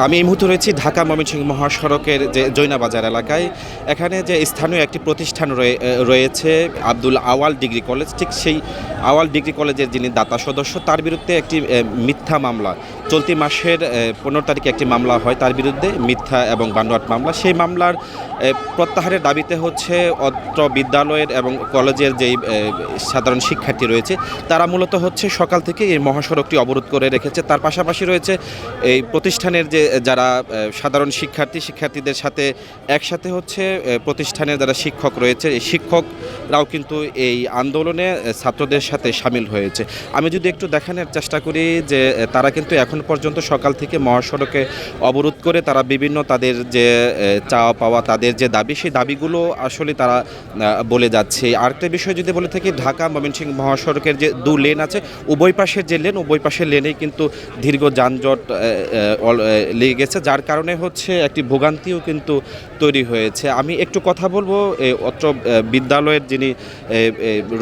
আমি এই মুহূর্তে রয়েছি ঢাকা ময়মনসিংহ মহাসড়কের যে জৈনাবাজার এলাকায়। এখানে যে স্থানীয় একটি প্রতিষ্ঠান রয়ে- রয়েছে, আব্দুল আওয়াল ডিগ্রি কলেজ। ঠিক সেই আওয়াল ডিগ্রি কলেজের যিনি দাতা সদস্য, তার বিরুদ্ধে একটি মিথ্যা মামলা। চলতি মাসের পনেরো তারিখে একটি মামলা হয় তার বিরুদ্ধে, মিথ্যা এবং বানোয়াট মামলা। সেই মামলার প্রত্যাহারের দাবিতে হচ্ছে অত্র বিদ্যালয়ের এবং কলেজের যেই সাধারণ শিক্ষার্থী রয়েছে, তারা মূলত হচ্ছে সকাল থেকে এই মহাসড়কটি অবরোধ করে রেখেছে। তার পাশাপাশি রয়েছে এই প্রতিষ্ঠানের যে যারা সাধারণ শিক্ষার্থী শিক্ষার্থীদের সাথে একসাথে হচ্ছে এ, প্রতিষ্ঠানের যারা শিক্ষক রয়েছে এই শিক্ষকরাও কিন্তু এই আন্দোলনে ছাত্রদের সাথে সামিল হয়েছে। আমি যদি একটু দেখানোর চেষ্টা করি যে তারা কিন্তু এখন পর্যন্ত সকাল থেকে মহাসড়কে অবরোধ করে তারা বিভিন্ন তাদের যে চাওয়া পাওয়া তাদের যে দাবি সেই দাবিগুলো আসলে তারা বলে যাচ্ছে। আরেকটা বিষয় যদি বলে থাকি ঢাকা ময়মনসিংহ মহাসড়কের যে দু লেন আছে উভয় পাশের যে লেন উভয় পাশের লেনেই কিন্তু দীর্ঘ যানজট লেগে গেছে যার কারণে হচ্ছে একটি ভোগান্তিও কিন্তু তৈরি হয়েছে। আমি একটু কথা বলব এ, অত্র বিদ্যালয়ের যিনি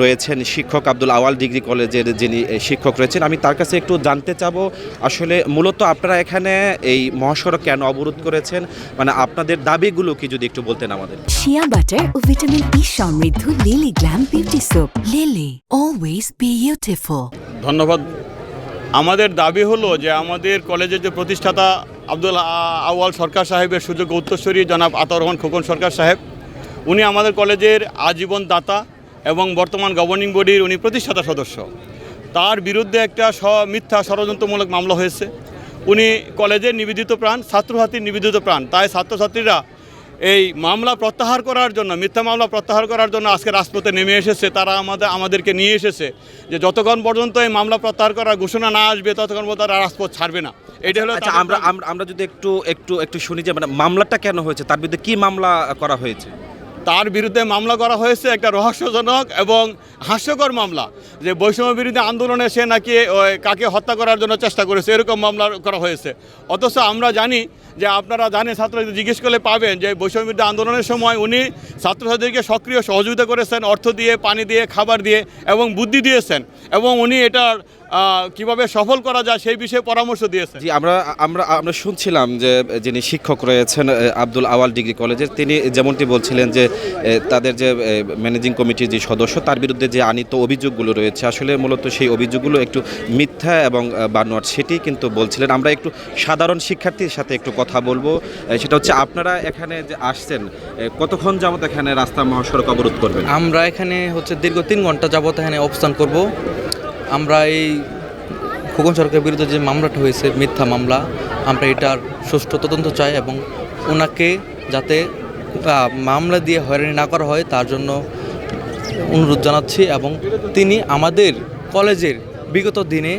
রয়েছেন শিক্ষক আব্দুল আওয়াল ডিগ্রি কলেজের যিনি শিক্ষক রয়েছেন আমি তার কাছে একটু জানতে চাবো আসলে মূলত আপনারা এখানে এই মহাসড়ক কেন অবরোধ করেছেন? মানে আপনাদের দাবিগুলো কি যদি একটু বলতেন আমাদের। শিয়া বাটার ও ভিটামিন ই সমৃদ্ধ Lily glam beauty soap Lily always beautiful ধন্যবাদ। আমাদের দাবি হলো যে আমাদের কলেজের যে প্রতিষ্ঠাতা আব্দুল আওয়াল সরকার সাহেবের সুযোগ্য উত্তরসূরি জনাব আতর রহমান খোকন সরকার সাহেব। উনি আমাদের কলেজের আজীবন দাতা এবং বর্তমান গভর্নিং বডির উনি প্রতিষ্ঠাতা সদস্য। তার বিরুদ্ধে একটা স মিথ্যা ষড়যন্ত্রমূলক মামলা হয়েছে। উনি কলেজের নিবেদিত প্রাণ, ছাত্রছাত্রীর নিবেদিত প্রাণ। তাই ছাত্রছাত্রীরা এই মামলা প্রত্যাহার করার জন্য মিথ্যা মামলা প্রত্যাহার করার জন্য আজকে রাজপথে নেমে এসেছে তারা আমাদের আমাদেরকে নিয়ে এসেছে যে যতক্ষণ পর্যন্ত এই মামলা প্রত্যাহার করার ঘোষণা না আসবে ততক্ষণ পর্যন্ত তারা রাজপথ ছাড়বে না। এটা হলো আচ্ছা আমরা আমরা- আমরা যদি একটু একটু একটু শুনি যে মানে মামলাটা কেন হয়েছে তার বিরুদ্ধে কী মামলা করা হয়েছে? তার বিরুদ্ধে মামলা করা হয়েছে একটা রহস্যজনক এবং হাস্যকর মামলা, যে বৈষম্য বিরুদ্ধে আন্দোলনে সে নাকি কাকে হত্যা করার জন্য চেষ্টা করেছে, এরকম মামলা করা হয়েছে। অথচ আমরা জানি যে আপনারা জানেন ছাত্রদের জিজ্ঞেস করলে পাবেন যে বৈষম্য বিরুদ্ধে আন্দোলনের সময় উনি ছাত্রছাত্রীদেরকে সক্রিয় সহযোগিতা করেছেন, অর্থ দিয়ে, পানি দিয়ে, খাবার দিয়ে এবং বুদ্ধি দিয়েছেন এবং উনি এটার কীভাবে সফল করা যায় সেই বিষয়ে পরামর্শ দিয়েছেন। জি আমরা আমরা আমরা শুনছিলাম যে যিনি শিক্ষক রয়েছেন আব্দুল আওয়াল ডিগ্রি কলেজের তিনি যেমনটি বলছিলেন যে তাদের যে ম্যানেজিং কমিটির যে সদস্য তার বিরুদ্ধে যে আনিত অভিযোগগুলো রয়েছে আসলে মূলত সেই অভিযোগগুলো একটু মিথ্যা এবং আহ, বানোয়াট সেটি কিন্তু বলছিলেন। আমরা একটু সাধারণ শিক্ষার্থীর সাথে একটু কথা বলব। সেটা হচ্ছে আপনারা এখানে যে আসছেন কতক্ষণ যাবত এখানে রাস্তা মহাসড়ক অবরোধ করবেন? আমরা এখানে হচ্ছে দীর্ঘ তিন ঘণ্টা যাবত এখানে অবস্থান করব। আমরা এই খোকন সরকারের বিরুদ্ধে যে মামলাটা হয়েছে, মিথ্যা মামলা, আমরা এটার সুষ্ঠু তদন্ত চাই এবং ওনাকে যাতে মামলা দিয়ে হয়রানি না করা হয়, তার জন্য অনুরোধ জানাচ্ছি এবং তিনি আমাদের কলেজের বিগত দিনে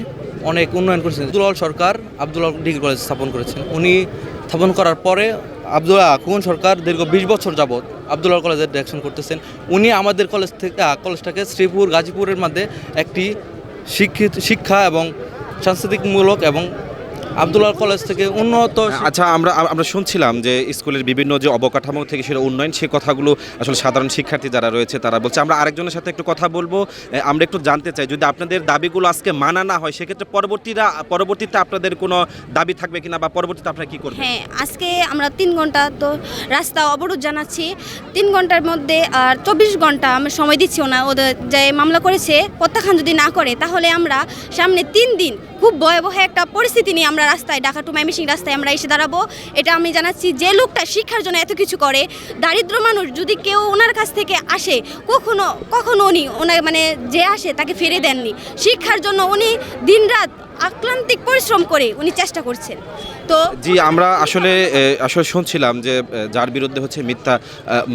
অনেক উন্নয়ন করেছেন। আব্দুল সরকার আব্দুল ডিগ্রি কলেজ স্থাপন করেছেন। উনি স্থাপন করার পরে আব্দুল খুকন সরকার দীর্ঘ বিশ বছর যাবৎ আব্দুল্লাহ কলেজের ডিরেকশন করতেছেন। উনি আমাদের কলেজ থেকে কলেজটাকে শ্রীপুর, গাজীপুরের মধ্যে একটি শিক্ষিত শিক্ষা এবং সাংস্কৃতিকমূলক এবং আব্দুল্লাহ কলেজ থেকে উন্নত আচ্ছা আমরা আমরা শুনছিলাম যে স্কুলের বিভিন্ন যে অবকাঠামো থেকে সেটা উন্নয়ন সেই কথাগুলো আসলে সাধারণ শিক্ষার্থী যারা রয়েছে তারা বলছে। আমরা আরেকজনের সাথে একটু কথা বলব আমরা একটু জানতে চাই যদি আপনাদের দাবিগুলো আজকে মানা না হয় সেক্ষেত্রে পরবর্তীরা পরবর্তীতে আপনাদের কোনো দাবি থাকবে কিনা বা পরবর্তীতে আপনারা কি করবেন? হ্যাঁ আজকে আমরা তিন ঘণ্টা তো রাস্তা অবরোধ জানাচ্ছি। তিন ঘণ্টার মধ্যে আর চব্বিশ ঘণ্টা আমরা সময় দিচ্ছি না। ওদের যে মামলা করেছে প্রত্যাখ্যান যদি না করে তাহলে আমরা সামনে তিন দিন খুব ভয়াবহ একটা পরিস্থিতি নিয়ে আমরা রাস্তায়, ঢাকা টু মাইমিসিং রাস্তায় আমরা এসে দাঁড়াবো। এটা আমি জানাচ্ছি, যে লোকটা শিক্ষার জন্য এত কিছু করে, দারিদ্র মানুষ যদি কেউ ওনার কাছ থেকে আসে, কখনো কখনো উনি ওনার মানে যে আসে তাকে ফিরে দেননি। শিক্ষার জন্য উনি দিনরাত আক্রান্তিক পরিশ্রম করে উনি চেষ্টা করছেন। তো জি, আমরা আসলে আসলে শুনছিলাম যে যার বিরুদ্ধে হচ্ছে মিথ্যা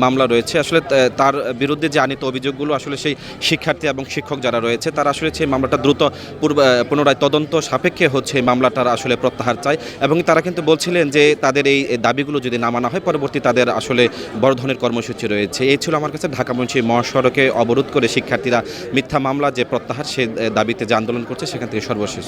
মামলা রয়েছে। আসলে তার বিরুদ্ধে যে আনিত অভিযোগগুলো আসলে সেই শিক্ষার্থী এবং শিক্ষক যারা রয়েছে, তারা আসলে সেই মামলাটা দ্রুত পূর্ব পুনরায় তদন্ত সাপেক্ষে হচ্ছে এই মামলাটার আসলে প্রত্যাহার চায় এবং তারা কিন্তু বলছিলেন যে, তাদের এই দাবিগুলো যদি না মানা হয়, পরবর্তী তাদের আসলে বড় ধরনের কর্মসূচি রয়েছে। এই ছিল আমার কাছে ঢাকা মঞ্চে মহাসড়কে অবরোধ করে শিক্ষার্থীরা মিথ্যা মামলা যে প্রত্যাহার, সে দাবিতে যে আন্দোলন করছে, সেখান থেকে সর্বশেষ।